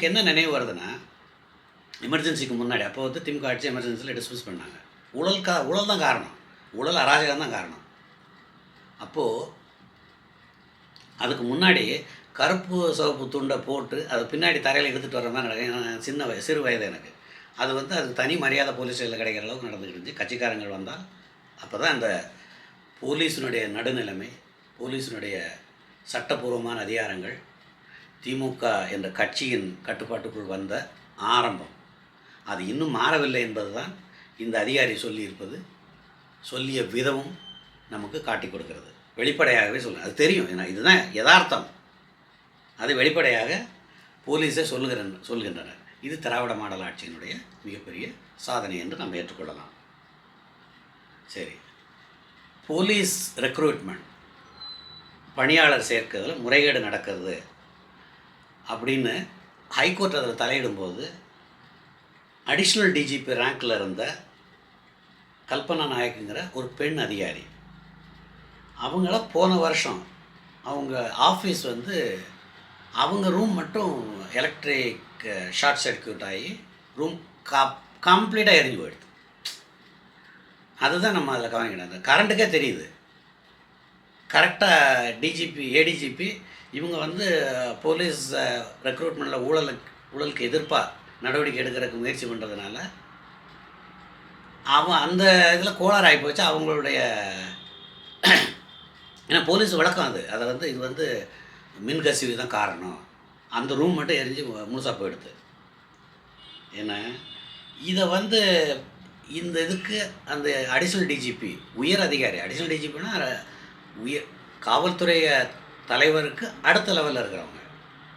எனக்கு என்ன நினைவு வருதுன்னா எமர்ஜென்சிக்கு முன்னாடி அப்போ வந்து திமுக ஆட்சி எமர்ஜென்சியில் டிஸ்மிஸ் பண்ணாங்க. உடல் கா ஊழல் தான் காரணம். உழல் அராஜகம் தான் காரணம். அப்போது அதுக்கு முன்னாடி கருப்பு சிவப்பு துண்டை போட்டு அதை பின்னாடி தரையில் எடுத்துகிட்டு வர மாதிரி நடக்கும் சின்ன வய சிறு வயது எனக்கு. அது வந்து அதுக்கு தனி மரியாதை போலீஸ் ஸ்டேஷனில் கிடைக்கிற அளவுக்கு நடந்துக்கிட்டு இருந்துச்சு. கட்சிக்காரங்கள் வந்தால் அப்போ தான் அந்த போலீஸினுடைய நடுநிலைமை போலீஸினுடைய சட்டப்பூர்வமான அதிகாரங்கள் திமுக என்ற கட்சியின் கட்டுப்பாட்டுக்குள் வந்த ஆரம்பம். அது இன்னும் மாறவில்லை என்பதுதான் இந்த அதிகாரி சொல்லியிருப்பது. சொல்லிய விதமும் நமக்கு காட்டி கொடுக்கிறது. வெளிப்படையாகவே சொல்லுங்கள் அது தெரியும். ஏன்னா இதுதான் யதார்த்தம். அது வெளிப்படையாக போலீஸே சொல்லுகிற சொல்கின்றனர். இது திராவிட மாடல் ஆட்சியினுடைய மிகப்பெரிய சாதனை என்று நம்ம ஏற்றுக்கொள்ளலாம். சரி. Police recruitment. பணியாளர் சேர்க்கிறதுல முறைகேடு நடக்கிறது. அப்படின்னு ஹைகோர்ட் அதில் தலையிடும்போது அடிஷ்னல் டிஜிபி ரேங்கில் இருந்த கல்பனா நாயக்குங்கிற ஒரு பெண் அதிகாரி. அவங்கள போன வருஷம் அவங்க ஆஃபீஸ் வந்து அவங்க ரூம் மட்டும் எலக்ட்ரிக் ஷார்ட் சர்க்யூட் ஆகி ரூம் கா கம்ப்ளீட்டாக எரிஞ்சு போயிடுது. அதுதான் நம்ம அதில் கவனிக்கணும். கரண்ட்டுக்கே தெரியுது. கரெக்டாக டிஜிபி ஏடிஜிபி இவங்க வந்து போலீஸ் ரெக்ரூட்மெண்ட்டில் ஊழல் ஊழலுக்கு எதிர்ப்பாக நடவடிக்கை எடுக்கிறதுக்கு முயற்சி பண்ணுறதுனால அவன் அந்த இதில் கோளாறு ஆகி போச்சு. அவங்களுடைய ஏன்னா போலீஸ் விளக்கம் அது. அதை வந்து இது வந்து மின் கசிவு தான் காரணம். அந்த ரூம் மட்டும் எரிஞ்சு முழுசாக போயிடுது. ஏன்னா இதை வந்து இந்த இதுக்கு அந்த அடிஷனல் டிஜிபி உயர் அதிகாரி அடிஷனல் டிஜிபினா உயர் காவல்துறையை தலைவருக்கு அடுத்த லெவலில் இருக்கிறவங்க.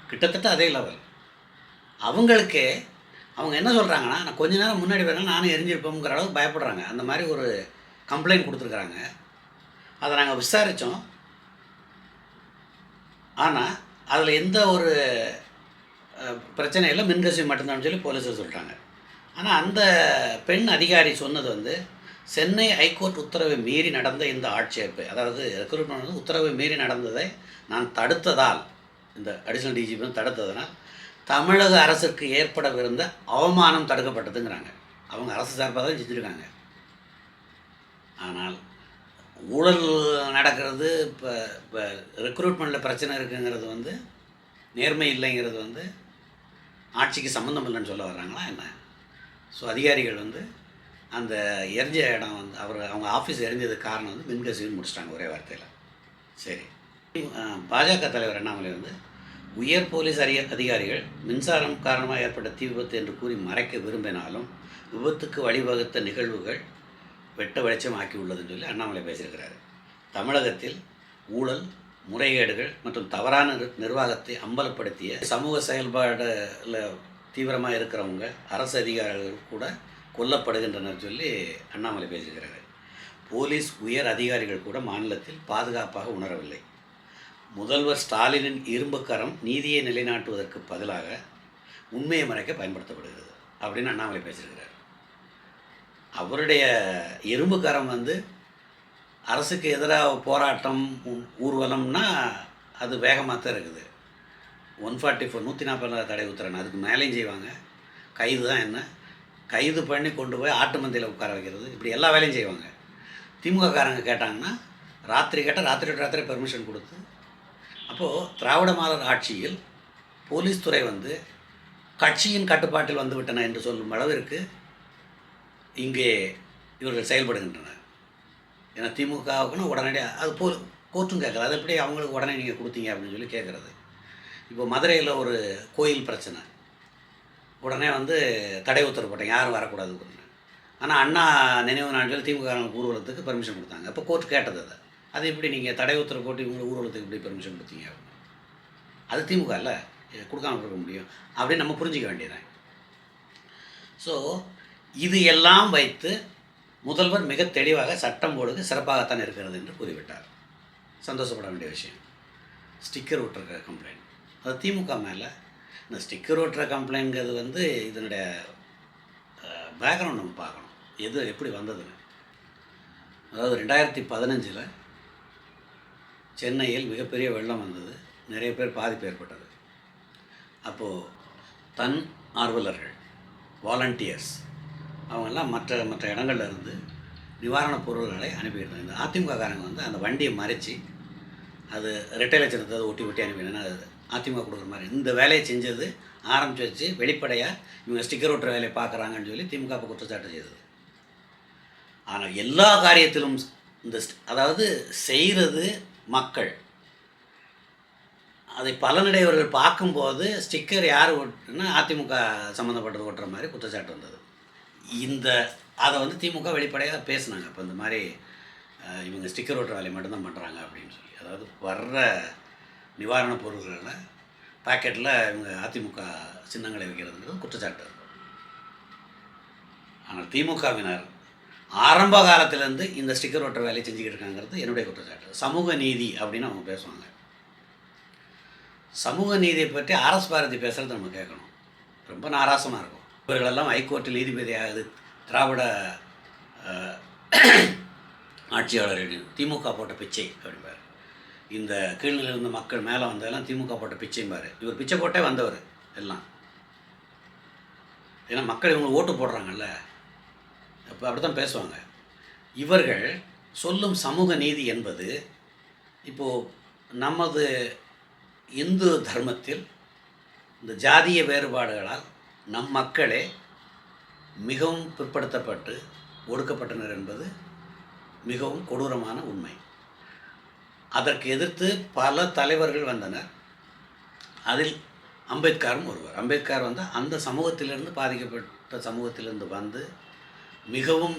கிட்டத்தட்ட அதே லெவல் அவங்களுக்கே அவங்க என்ன சொல்கிறாங்கன்னா நான் கொஞ்ச நேரம் முன்னாடி வரேன் நானும் எரிஞ்சிருப்போங்கிற அளவுக்கு பயப்படுறாங்க. அந்த மாதிரி ஒரு கம்ப்ளைண்ட் கொடுத்துருக்குறாங்க. அதை நாங்கள் விசாரித்தோம் ஆனால் அதில் எந்த ஒரு பிரச்சனை இல்லை. மின்கசிவு மட்டும்தான் சொல்லி போலீஸர் சொல்கிறாங்க ஆனால் அந்த பெண் அதிகாரி சொன்னது வந்து சென்னை ஹைகோர்ட் உத்தரவை மீறி நடந்த இந்த ஆட்சேர்ப்பு அதாவது ரெக்ரூட்மெண்ட் வந்து உத்தரவை மீறி நடந்ததை நான் தடுத்ததால் இந்த அடிஷனல் டிஜிபி தடுத்ததனால் தமிழக அரசுக்கு ஏற்படவிருந்த அவமானம் தடுக்கப்பட்டதுங்கிறாங்க. அவங்க அரசு சார்பாக தான் செஞ்சுருக்காங்க. ஆனால் ஊழல் நடக்கிறது இப்போ இப்போ ரெக்ரூட்மெண்ட்டில் பிரச்சனை இருக்குங்கிறது வந்து நேர்மை இல்லைங்கிறது வந்து ஆட்சிக்கு சம்மந்தம் இல்லைன்னு சொல்ல வர்றாங்களா என்ன? ஸோ அதிகாரிகள் வந்து அந்த எரிஞ்ச இடம் வந்து அவர் அவங்க ஆஃபீஸ் எரிஞ்சதுக்கு காரணம் வந்து மின்கசிவுன்னு முடிச்சிட்டாங்க ஒரே வார்த்தையில். சரி. பாஜக தலைவர் அண்ணாமலை வந்து உயர் போலீஸ் அறிய அதிகாரிகள் மின்சாரம் காரணமாக ஏற்பட்ட தீ விபத்து என்று கூறி மறைக்க விரும்பினாலும் விபத்துக்கு வழிவகுத்த நிகழ்வுகள் வெட்ட வெளிச்சம் ஆக்கி உள்ளதுன்னு சொல்லி அண்ணாமலை பேசியிருக்கிறாரு. தமிழகத்தில் ஊழல் முறைகேடுகள் மற்றும் தவறான நிர்வாகத்தை அம்பலப்படுத்திய சமூக செயல்பாடில் தீவிரமாக இருக்கிறவங்க அரசு அதிகாரிகள் கூட கொல்லப்படுகின்றனர் சொல்லி அண்ணாமலை பேசுகிறார் போலீஸ் உயர் அதிகாரிகள் கூட மாநிலத்தில் பாதுகாப்பாக உணரவில்லை. முதல்வர் ஸ்டாலினின் இரும்புக்கரம் நீதியை நிலைநாட்டுவதற்கு பதிலாக உண்மையை மறைக்க பயன்படுத்தப்படுகிறது அப்படின்னு அண்ணாமலை பேசியிருக்கிறார் அவருடைய இரும்புக்கரம் வந்து அரசுக்கு எதிராக போராட்டம் ஊர்வலம்னா அது வேகமாக தான் இருக்குது. ஒன் ஃபார்ட்டி ஃபோர் நூற்றி நாற்பது தடை உத்தரவு அதுக்கு மேலேயும் செய்வாங்க. கைது தான் என்ன? கைது பண்ணி கொண்டு போய் ஆட்டு மந்தையில் உட்கார வைக்கிறது. இப்படி எல்லா வேலையும் செய்வாங்க. திமுககாரங்க கேட்டாங்கன்னா ராத்திரி கேட்டால் ராத்திரி ராத்திரி பெர்மிஷன் கொடுத்து அப்போது திராவிட மாடல் ஆட்சியில் போலீஸ் துறை வந்து கட்சியின் கட்டுப்பாட்டில் வந்து விட்டன என்று சொல்லும் அளவிற்கு இங்கே இவர்கள் செயல்படுகின்றனர். ஏன்னா திமுகவுக்குன்னு உடனடியாக அது போ கோர்ட்டும் கேட்குறது அது எப்படி அவங்களுக்கு உடனே நீங்கள் கொடுத்தீங்க அப்படின்னு சொல்லி கேட்குறது. இப்போ மதுரையில் ஒரு கோயில் பிரச்சனை. உடனே வந்து தடை உத்தரவு போட்டேன். யாரும் வரக்கூடாது ஆனால் அண்ணா நினைவு நாள் திமுக ஊர்வலத்துக்கு பெர்மிஷன் கொடுத்தாங்க. அப்போ கோர்ட் கேட்டது அதை. அது எப்படி நீங்கள் தடை உத்தரவு போட்டு இவங்க ஊர்வலத்துக்கு எப்படி பெர்மிஷன் கொடுத்தீங்க அப்படின்னு. அது திமுக இல்லை. இது கொடுக்காம முடியும். அப்படின்னு நம்ம புரிஞ்சிக்க வேண்டியதான் ஸோ இது எல்லாம் வைத்து முதல்வர் மிக தெளிவாக சட்டம் போடுக்கு சிறப்பாகத்தான் இருக்கிறது என்று கூறிவிட்டார். சந்தோஷப்பட வேண்டிய விஷயம். ஸ்டிக்கர் விட்டுருக்க கம்ப்ளைண்ட் அது திமுக மேலே இந்த ஸ்டிக்கர் ஓட்டுற கம்ப்ளைண்ட்ங்கிறது வந்து இதனுடைய பேக்ரவுண்ட் நம்ம பார்க்கணும். எது எப்படி வந்ததுன்னு. அதாவது ரெண்டாயிரத்தி பதினஞ்சில் சென்னையில் மிகப்பெரிய வெள்ளம் வந்தது. நிறைய பேர் பாதிப்பு ஏற்பட்டது. அப்போது தன் ஆர்வலர்கள் வாலண்டியர்ஸ் அவங்கெல்லாம் மற்ற மற்ற இடங்கள்ல இருந்து நிவாரணப் பொருள்களை அனுப்பியிருந்தாங்க. இந்த அதிமுககாரங்க வந்து அந்த வண்டியை மறைச்சி அது ரெட்டை லட்சணத்தை ஒட்டி ஒட்டி அனுப்பினா அது அதிமுக கொடுக்குற மாதிரி. இந்த வேலையை செஞ்சது ஆரம்பித்து வச்சு வெளிப்படையாக இவங்க ஸ்டிக்கர் ஒட்டுற வேலையை பார்க்குறாங்கன்னு சொல்லி திமுக இப்போ குற்றச்சாட்டு செய்தது. ஆனால் எல்லா காரியத்திலும் இந்த அதாவது செய்கிறது மக்கள். அதை பலனடையவர்கள் பார்க்கும்போது ஸ்டிக்கர் யார் ஒட்டுன்னா அதிமுக சம்மந்தப்பட்டது ஒட்டுற மாதிரி குற்றச்சாட்டு வந்தது. இந்த அதை வந்து திமுக வெளிப்படையாக பேசினாங்க. இப்போ இந்த மாதிரி இவங்க ஸ்டிக்கர் ஒட்டுற வேலையை மட்டும்தான் பண்ணுறாங்க அப்படின்னு சொல்லி. அதாவது வர்ற நிவாரணப் பொருள்களில் பாக்கெட்டில் இவங்க அதிமுக சின்னங்களை வைக்கிறதுன்றது குற்றச்சாட்டு. ஆனால் திமுகவினர் ஆரம்ப காலத்திலேருந்து இந்த ஸ்டிக்கர் ஒட்டுற வேலையை செஞ்சுக்கிட்டு இருக்காங்கிறது என்னுடைய குற்றச்சாட்டு. சமூக நீதி அப்படின்னு அவங்க பேசுவாங்க. சமூக நீதியை பற்றி ஆர்எஸ் பாரதி பேசுகிறது நம்ம கேட்கணும். ரொம்ப நாராசமாக இருக்கும். இவர்களெல்லாம் ஹைகோர்ட்டில் நீதிபதியாகுது திராவிட ஆட்சியாளர்கள் திமுக போட்ட பிச்சை அப்படிம்பார். இந்த கீழ்நிலையில் இருந்த மக்கள் மேலே வந்ததெல்லாம் திமுக போட்ட பிச்சைம்பார் இவர் பிச்சை போட்டே வந்தவர் எல்லாம். ஏன்னா மக்கள் இவங்க ஓட்டு போடுறாங்கல்ல. அப்போ அப்படி தான் பேசுவாங்க. இவர்கள் சொல்லும் சமூக நீதி என்பது இப்போது நமது இந்து தர்மத்தில் இந்த ஜாதிய வேறுபாடுகளால் நம் மக்களே மிகவும் பிற்படுத்தப்பட்டு ஒடுக்கப்பட்டனர் என்பது மிகவும் கொடூரமான உண்மை. அதற்கு எதிர்த்து பல தலைவர்கள் வந்தனர். அதில் அம்பேத்கரும் ஒருவர். அம்பேத்கர் வந்து அந்த சமூகத்திலிருந்து பாதிக்கப்பட்ட சமூகத்திலிருந்து வந்து மிகவும்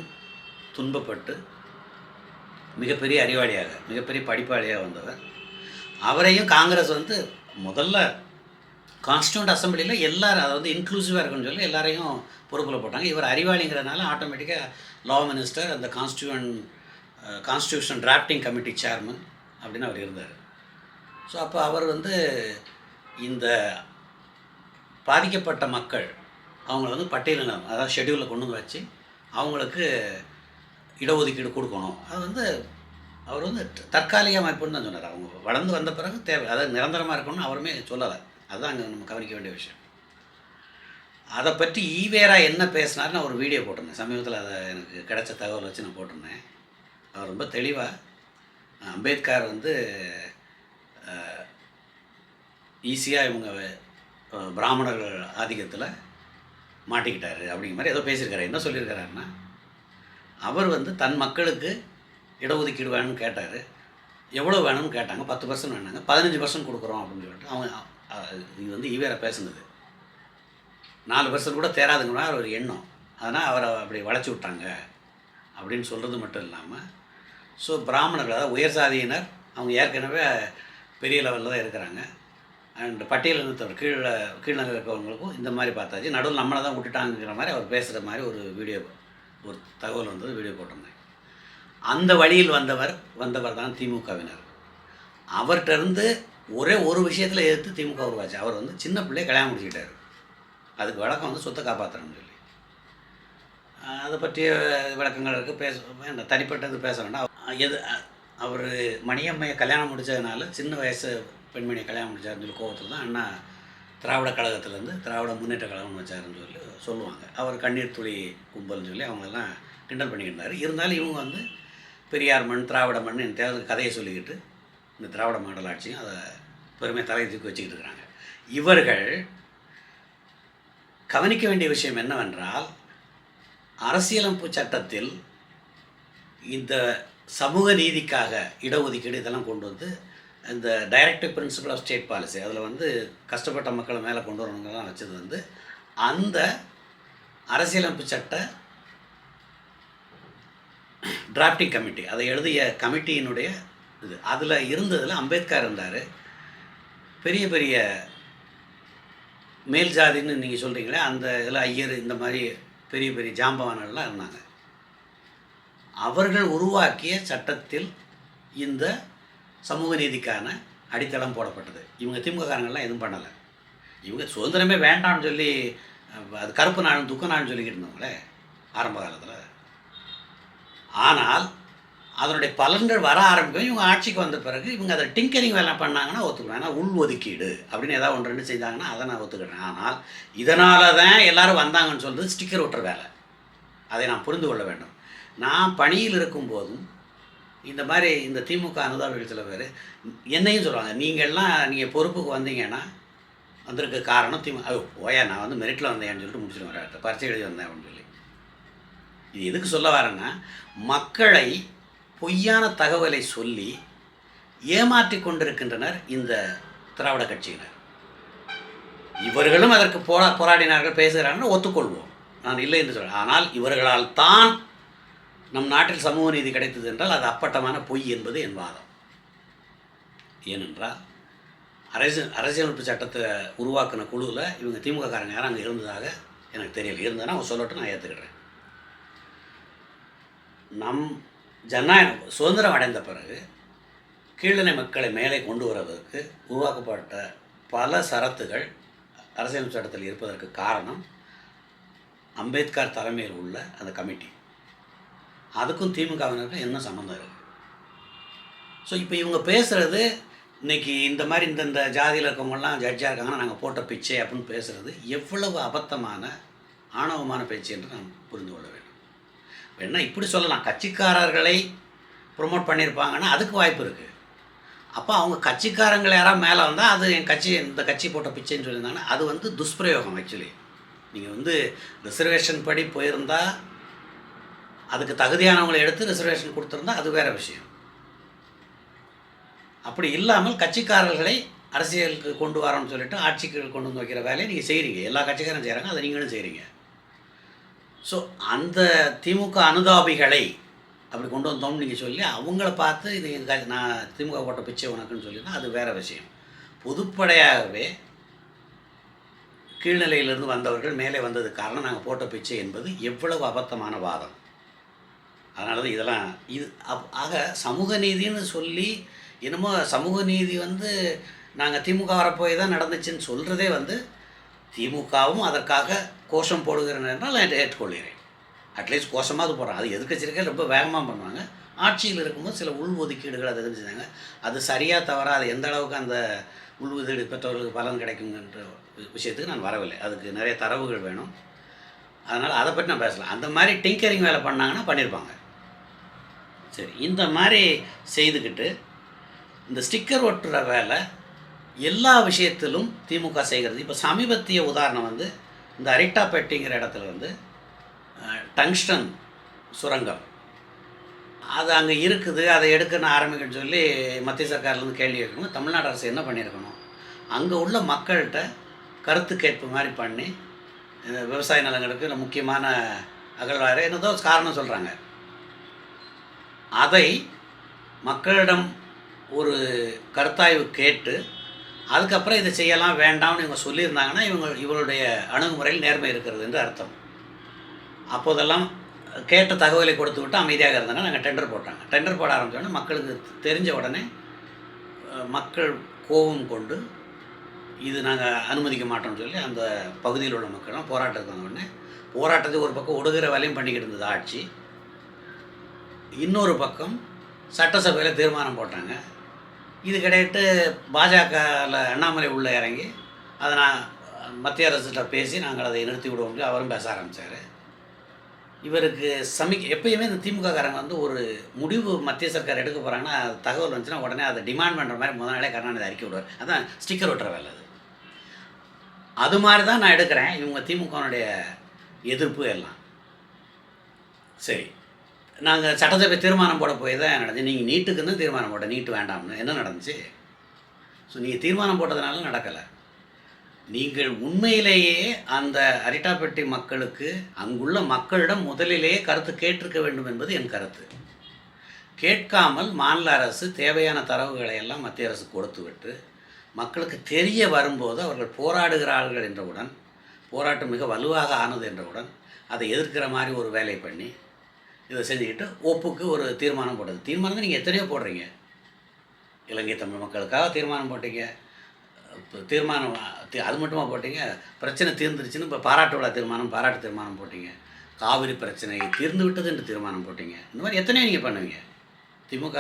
துன்பப்பட்டு மிகப்பெரிய அறிவாளியாக மிகப்பெரிய படிப்பாளியாக வந்தவர். அவரையும் காங்கிரஸ் வந்து முதல்ல கான்ஸ்டியூண்ட் அசம்பிளியில் எல்லாரும் அதை வந்து இன்க்ளூசிவாக இருக்குன்னு சொல்லி எல்லாரையும் பொறுப்பில் போட்டாங்க. இவர் அறிவாளிங்கிறதுனால ஆட்டோமேட்டிக்காக லா மினிஸ்டர் அந்த கான்ஸ்டியூன் கான்ஸ்டியூஷன் டிராஃப்டிங் கமிட்டி சேர்மன் அப்படின்னு அவர் இருந்தார். ஸோ அப்போ அவர் வந்து இந்த பாதிக்கப்பட்ட மக்கள் அவங்கள வந்து பட்டியலில் அதாவது ஷெட்யூலில் கொண்டு வந்து வச்சு அவங்களுக்கு இடஒதுக்கீடு கொடுக்கணும். அது வந்து அவர் வந்து தற்காலிக அமைப்புன்னு தான் சொன்னார். அவங்க வளர்ந்து வந்த பிறகு தேவை அதாவது நிரந்தரமாக இருக்கணும்னு அவருமே சொல்லலை. அதுதான் அங்கே நம்ம கவனிக்க வேண்டிய விஷயம். அதை பற்றி ஈவேரா என்ன பேசினார்னு ஒரு வீடியோ போட்டிருந்தேன். சமீபத்தில் அதை எனக்கு கிடைச்ச தகவல் வச்சு நான் போட்டிருந்தேன். அவர் ரொம்ப தெளிவாக அம்பேத்கர் வந்து ஈஸியாக இவங்க பிராமணர்கள் ஆதிக்கத்தில் மாட்டிக்கிட்டாரு அப்படிங்கிற மாதிரி ஏதோ பேசியிருக்காரு. என்ன சொல்லியிருக்காருன்னா அவர் வந்து தன் மக்களுக்கு இடஒதுக்கீடு வேணும்னு கேட்டார். எவ்வளோ வேணும்னு கேட்டாங்க. பத்து பர்சன்ட் வேணாங்க பதினஞ்சு பர்சன்ட் கொடுக்குறோம் அப்படின்னு சொல்லிட்டு அவங்க இது வந்து ஈவேரை பேசுனது. நாலு பர்சன்ட் கூட தேராதுங்கன்னா ஒரு எண்ணம். அதனால் அவரை அப்படி வளைச்சி விட்டாங்க அப்படின்னு சொல்கிறது மட்டும் இல்லாமல் ஸோ பிராமணர்கள் அதாவது உயர் சாதியினர் அவங்க ஏற்கனவே பெரிய லெவலில் தான் இருக்கிறாங்க. அண்ட் பட்டியல் இனத்தவர் கீழே கீழே இருக்கிறவங்களுக்கும் இந்த மாதிரி பார்த்தாச்சு. நடுவில் நம்மளை தான் விட்டுட்டாங்கிற மாதிரி அவர் பேசுகிற மாதிரி ஒரு வீடியோ ஒரு தகவல் வந்தது வீடியோ போட்டிருந்தேன் அந்த வழியில் வந்தவர் வந்தவர் தான் திமுகவினர். அவர்கிட்ட இருந்து ஒரே ஒரு விஷயத்தில் எதிர்த்து திமுக உருவாச்சு. அவர் வந்து சின்ன பிள்ளையை கல்யாணம் முடிச்சுக்கிட்டார். அதுக்கு விளக்கம் வந்து சொத்தை காப்பாற்றணும்னு சொல்லி. அதை பற்றிய விளக்கங்கள் இருக்குது பேச தனிப்பட்டது பேச வேண்டாம். எது அவர் மணியம்மையை கல்யாணம் முடித்ததுனால சின்ன வயசு பெண்மணியை கல்யாணம் முடிச்சாருன்னு சொல்லி கோவத்தில் தான் அண்ணா திராவிட கழகத்துலேருந்து திராவிட முன்னேற்ற கழகம்னு வச்சாருன்னு சொல்லி சொல்லுவாங்க. அவர் கண்ணீர் துளி கும்பல்னு சொல்லி அவங்களெல்லாம் கிண்டல் பண்ணிக்கிட்டார். இருந்தாலும் இவங்க வந்து பெரியார் மண் திராவிட மண் என் தேவை கதையை சொல்லிக்கிட்டு இந்த திராவிட மாடல் ஆட்சியும் அதை பெருமை தலை தூக்கி வச்சுக்கிட்டு இருக்கிறாங்க. இவர்கள் கவனிக்க வேண்டிய விஷயம் என்னவென்றால் அரசியலமைப்பு சட்டத்தில் இந்த சமூக நீதிக்காக இடஒதுக்கீடு இதெல்லாம் கொண்டு வந்து இந்த directive principle of state policy அதில் வந்து கஷ்டப்பட்ட மக்களை மேலே கொண்டு வரணுங்கலாம் வச்சது வந்து அந்த அரசியலமைப்பு சட்ட டிராஃப்டிங் கமிட்டி அதை எழுதிய கமிட்டியினுடைய இது. அதில் இருந்ததில் அம்பேத்கர் இருந்தார். பெரிய பெரிய மேல் ஜாதின்னு நீங்கள் சொல்கிறீங்களே அந்த இதில் ஐயர் இந்த மாதிரி பெரிய பெரிய ஜாம்பவானர்கள்லாம் இருந்தாங்க. அவர்கள் உருவாக்கிய சட்டத்தில் இந்த சமூக நீதிக்கான அடித்தளம் போடப்பட்டது. இவங்க திமுககாரங்கள்லாம் எதுவும் பண்ணலை. இவங்க சுதந்திரமே வேண்டாம்னு சொல்லி அது கருப்பு நாள் துக்க நாள்னு சொல்லிக்கிட்டு இருந்தவங்களே ஆரம்ப காலத்தில். ஆனால் அதனுடைய பலன்கள் வர ஆரம்பிக்கும். இவங்க ஆட்சிக்கு வந்த பிறகு இவங்க அதை டிங்கரிங் வேலை பண்ணாங்கன்னா ஒத்துக்கிறேன் ஏன்னா உள் ஒதுக்கீடு அப்படின்னு ஏதாவது ஒன்று ரெண்டு செய்தாங்கன்னா அதை நான் ஒத்துக்கிறேன். ஆனால் இதனால தான் எல்லாரும் வந்தாங்கன்னு சொல்கிறது ஸ்டிக்கர் ஒட்டுற வேலை. அதை நான் புரிந்து கொள்ள வேண்டும். நான் பணியில் இருக்கும்போதும் இந்த மாதிரி இந்த திமுக அனுதாபிகள் சில பேர் என்னையும் சொல்லுவாங்க நீங்கள்லாம் நீங்கள் பொறுப்புக்கு வந்தீங்கன்னா வந்திருக்க காரணம் திமுக ஐயோ போயா நான் வந்து மெரிட்டில் வந்தேன்னு சொல்லிட்டு முடிச்சுட்டு வரேன் பரிச்சை எழுதி வந்தேன் அப்படின்னு சொல்லி. இது எதுக்கு சொல்ல வரேன்னா மக்களை பொய்யான தகவலை சொல்லி ஏமாற்றி கொண்டிருக்கின்றனர் இந்த திராவிட கட்சியினர். இவர்களும் அதற்கு போரா போராடினார்கள் பேசுகிறார்கள் ஒத்துக்கொள்வோம். நான் இல்லை என்று சொல்கிறேன் ஆனால் இவர்களால் தான் நம் நாட்டில் சமூக நீதி கிடைத்தது என்றால் அது அப்பட்டமான பொய் என்பது என் வாதம். ஏனென்றால் அரசியல் அரசியலமைப்பு சட்டத்தை உருவாக்கின குழுவில் இவங்க திமுக காரங்க யாரும் அங்கே இருந்ததாக எனக்கு தெரியல. இருந்ததுன்னா அவங்க சொல்லட்டும் நான் ஏற்றுக்கிடுறேன் நம் ஜனநாயகம் சுதந்திரம் அடைந்த பிறகு கீழ்நிலை மக்களை மேலே கொண்டு வருவதற்கு உருவாக்கப்பட்ட பல சரத்துகள் அரசியல் சட்டத்தில் இருப்பதற்கு காரணம் அம்பேத்கர் தலைமையில் உள்ள அந்த கமிட்டி. அதுக்கும் திமுகவினருக்கும் என்ன சம்மந்தம் இருக்குது ஸோ இப்போ இவங்க பேசுகிறது இன்றைக்கி இந்த மாதிரி இந்தந்த ஜாதியில் இருக்கவங்கலாம் ஜட்ஜாக இருக்காங்கன்னா நாங்கள் போட்ட பிச்சை அப்படின்னு பேசுகிறது எவ்வளவு அபத்தமான ஆணவமான பேச்சு என்று நான் புரிந்து கொள்ள வேண்டும். வேணால் இப்படி சொல்லலாம்? கட்சிக்காரர்களை ப்ரொமோட் பண்ணியிருப்பாங்கன்னா அதுக்கு வாய்ப்பு இருக்குது அப்போ அவங்க கட்சிக்காரங்களை யாராவது மேலே வந்தால் அது என் கட்சி இந்த கட்சி போட்ட பிச்சைன்னு சொல்லியிருந்தாங்கன்னா அது வந்து துஷ்பிரயோகம் ஆக்சுவலி நீங்கள் வந்து ரிசர்வேஷன் படி போயிருந்தால் அதுக்கு தகுதியானவங்களை எடுத்து ரிசர்வேஷன் கொடுத்துருந்தா அது வேற விஷயம். அப்படி இல்லாமல் கட்சிக்காரர்களை அரசியலுக்கு கொண்டு வரோம்னு சொல்லிட்டு ஆட்சிக்கு கொண்டு வந்து வைக்கிற வேலையை நீங்கள் செய்கிறீங்க எல்லா கட்சிக்காரும் செய்கிறாங்க அதை நீங்களும் செய்கிறீங்க ஸோ அந்த திமுக அனுதாபிகளை அப்படி கொண்டு வந்தோம்னு நீங்கள் சொல்லி அவங்கள பார்த்து இது எங்கள் நான் திமுக போட்ட பிச்சை உனக்குன்னு சொல்லினா அது வேற விஷயம். பொதுப்படையாகவே கீழ்நிலையிலிருந்து வந்தவர்கள் மேலே வந்தது காரணம் நாங்கள் போட்ட பிச்சை என்பது எவ்வளவு அபத்தமான வாதம். அதனால தான் இதெல்லாம் இது அப் ஆக சமூக நீதின்னு சொல்லி என்னமோ சமூக நீதி வந்து நாங்கள் திமுக வரப்போய் தான் நடந்துச்சுன்னு சொல்கிறதே வந்து திமுகவும் அதற்காக கோஷம் போடுகிறேன் நான் ஏற்றுக்கொள்கிறேன். அட்லீஸ்ட் கோஷமாவது போடுறேன். அது எதிர்க்கட்சிகள் ரொம்ப வேகமாக பண்ணுவாங்க. ஆட்சியில் இருக்கும்போது சில உள் ஒதுக்கீடுகள் அதை செஞ்சாங்க அது சரியாக தவறாக அது எந்த அளவுக்கு அந்த உள் ஒதுக்கீடு பெற்றவர்களுக்கு பலன் கிடைக்குங்கன்ற விஷயத்துக்கு நான் வரவில்லை. அதுக்கு நிறைய தரவுகள் வேணும். அதனால் அதை பற்றி நான் பேசலாம் அந்த மாதிரி டிங்கரிங் வேலை பண்ணாங்கன்னா பண்ணியிருப்பாங்க. சரி இந்த மாதிரி செய்துக்கிட்டு இந்த ஸ்டிக்கர் ஒட்டுற வேலை எல்லா விஷயத்திலும் திமுக செய்கிறது. இப்போ சமீபத்திய உதாரணம் வந்து இந்த அரிட்டாப்பேட்டிங்கிற இடத்துல வந்து டங்ஸ்டன் சுரங்கம். அது அங்கே இருக்குது அதை எடுக்கணும் ஆரம்பிக்கணும்னு சொல்லி மத்திய சர்க்கார்லேருந்து கேள்வி கேட்கணும். தமிழ்நாடு அரசு என்ன பண்ணியிருக்கணும்? அங்கே உள்ள மக்கள்கிட்ட கருத்து கேட்பு மாதிரி பண்ணி விவசாய நிலங்களுக்கு முக்கியமான அகழ்வார என்னதோ காரணம் சொல்கிறாங்க அதை மக்களிடம் ஒரு கருத்தாய்வு கேட்டு அதுக்கப்புறம் இதை செய்யலாம் வேண்டாம்னு இவங்க சொல்லியிருந்தாங்கன்னா இவங்க இவங்களுடைய அணுகுமுறையில் நேர்மை இருக்கிறது என்று அர்த்தம். அப்போதெல்லாம் கேட்ட தகவலை கொடுத்து விட்டு அமைதியாக இருந்தாங்க. நாங்கள் டெண்டர் போட்டாங்க. டெண்டர் போட ஆரம்பித்தோடனே மக்களுக்கு தெரிஞ்ச உடனே மக்கள் கோபம் கொண்டு இது நாங்கள் அனுமதிக்க மாட்டோம்னு சொல்லி அந்த பகுதியில் உள்ள மக்கள்லாம் போராட்டத்துக்கு வந்த உடனே போராட்டத்தை ஒரு பக்கம் ஒடுகிற வேலையும் பண்ணிக்கிட்டு இருந்தது ஆட்சி. இன்னொரு பக்கம் சட்டசபையில் தீர்மானம் போட்டாங்க. இது கிடையாது பாஜகவில் அண்ணாமலை உள்ளே இறங்கி அதை நான் மத்திய அரசுகிட்ட பேசி நாங்கள் அதை நிறுத்தி விடுவோம் அவரும் பேச ஆரம்பித்தார் இவருக்கு சமிக் எப்பயுமே இந்த திமுககாரங்க வந்து ஒரு முடிவு மத்திய சர்க்கார் எடுக்க போகிறாங்கன்னா தகவல் வந்துச்சுன்னா உடனே அதை டிமாண்ட் பண்ணுற மாதிரி முதல் நாளே கருணாநிதி அறிக்கை விடுவார். அதான் ஸ்டிக்கர் ஒட்டுற வேலை அது. அது மாதிரி தான் நான் எடுக்கிறேன். இவங்க திமுகனுடைய எதிர்ப்பு எல்லாம். சரி. நாங்கள் சட்டசபை தீர்மானம் போட போய் தான் நடந்துச்சு நீங்கள் நீட்டுக்குன்னு தீர்மானம் போட்ட நீட்டு வேண்டாம்னு. என்ன நடந்துச்சு? ஸோ நீங்கள் தீர்மானம் போட்டதுனால நடக்கலை. நீங்கள் உண்மையிலேயே அந்த அரிட்டாப்பட்டி மக்களுக்கு அங்குள்ள மக்களிடம் முதலிலேயே கருத்து கேட்டிருக்க வேண்டும் என்பது என் கருத்து. கேட்காமல் மாநில அரசு தேவையான தரவுகளை எல்லாம் மத்திய அரசு கொடுத்து விட்டு மக்களுக்கு தெரிய வரும்போது அவர்கள் போராடுகிறார்கள் என்றவுடன் போராட்டம் மிக வலுவாக ஆனது என்றவுடன் அதை எதிர்க்கிற மாதிரி ஒரு வேலை பண்ணி இதை செஞ்சுக்கிட்டு ஒப்புக்கு ஒரு தீர்மானம் போட்டது. தீர்மானம் நீங்கள் எத்தனையோ போடுறீங்க. இலங்கை தமிழ் மக்களுக்காக தீர்மானம் போட்டீங்க. இப்போ தீர்மானம் அது மட்டுமா போட்டீங்க? பிரச்சனை தீர்ந்துருச்சுன்னு இப்போ பாராட்டு விழா தீர்மானம் பாராட்டு தீர்மானம் போட்டீங்க. காவிரி பிரச்சனை தீர்ந்து விட்டது என்று தீர்மானம் போட்டீங்க. இந்த மாதிரி எத்தனையோ நீங்கள் பண்ணுவீங்க. திமுக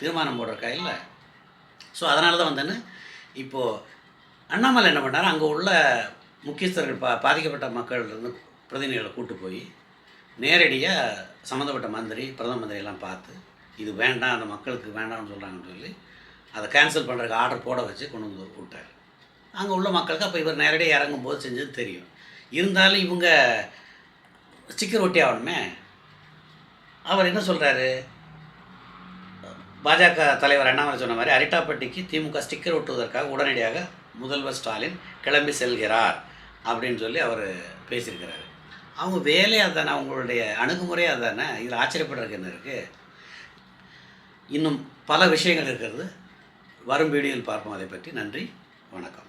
தீர்மானம் போடுறக்கா இல்லை ஸோ அதனால தான் வந்தேன்னு இப்போது அண்ணாமலை என்ன பண்ணார்? அங்கே உள்ள முக்கியஸ்தர்கள் பா பாதிக்கப்பட்ட மக்கள் இருந்து பிரதிநிதிகளை கூட்டு போய் நேரடியாக சம்மந்தப்பட்ட மந்திரி பிரதம மந்திரியெல்லாம் பார்த்து இது வேண்டாம் அந்த மக்களுக்கு வேண்டாம்னு சொல்கிறாங்கன்னு சொல்லி அதை கேன்சல் பண்ணுறதுக்கு ஆர்டர் போட வச்சு கொண்டு வந்து விட்டார் அங்கே உள்ள மக்களுக்கு அப்போ இவர் நேரடியாக இறங்கும் போது செஞ்சது தெரியும். இருந்தாலும் இவங்க ஸ்டிக்கர் ஒட்டி ஆகணுமே. அவர் என்ன சொல்கிறாரு பாஜக தலைவர் அண்ணாமலை சொன்ன மாதிரி அரிட்டாப்பட்டிக்கு திமுக ஸ்டிக்கர் ஒட்டுவதற்காக உடனடியாக முதல்வர் ஸ்டாலின் கிளம்பி செல்கிறார் அப்படின்னு சொல்லி அவர் பேசியிருக்கிறாரு. அவங்க வேலையாக தானே அவங்களுடைய அணுகுமுறையாக தானே இதில் ஆச்சரியப்படுறதுக்கு என்ன இருக்குது இன்னும் பல விஷயங்கள் இருக்கிறது. வரும் வீடியோவில் பார்ப்போம். அதை பற்றி நன்றி வணக்கம்.